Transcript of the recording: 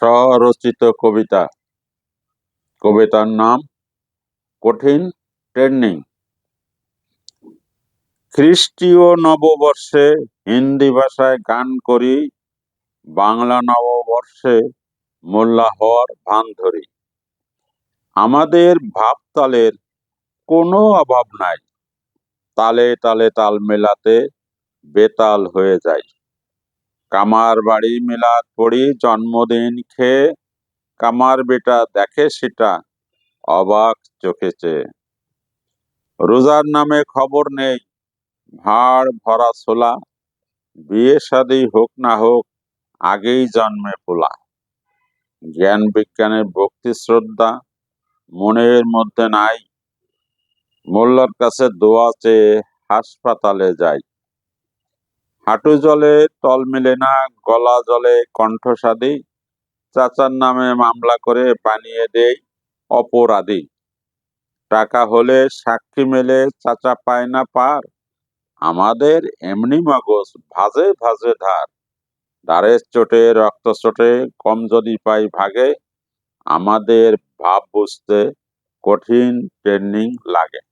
স্বরচিত কবিতা। কবিতার নাম কঠিন ট্রেন্ডিং। খ্রিস্টীয় নববর্ষে হিন্দি ভাষায় গান করি, বাংলা নববর্ষে মোল্লা হওয়ার ভান ধরি। আমাদের ভাবতালের কোনো অভাব নাই। তালে তালে তাল মেলাতে বেতাল হয়ে যায় কামার বাড়ি মিলাদ পড়ি, জন্মদিন খেয়ে। কামার বেটা দেখে সেটা, অবাক চোখে চেয়ে। রোজার নামে খবর নেই, ভাড় ভরা ছোলা। বিয়ে শাদী হোক না হোক, আগেই জন্মে পোলা। জ্ঞান বিজ্ঞানের ভক্তি শ্রদ্ধা, মনের মধ্যে নাই। মোল্লার কাছে দোয়া চেয়ে হাসপাতালে যাই। হাঁটু জলে, তল মেলে না, গলা জলে কণ্ঠসাদী চাচার নামে মামলা করে বানিয়ে দেই অপরাধী। টাকা হলে সাক্ষী মেলে চাচা পায় না পার। আমাদের এমনি মগজ ভাজে ভাজে ধার। ধারের চোটে, রক্ত চোটে, কম যদি পাই ভাগে। আমাদের ভাব বুঝতে কঠিন ট্রেনিং লাগে।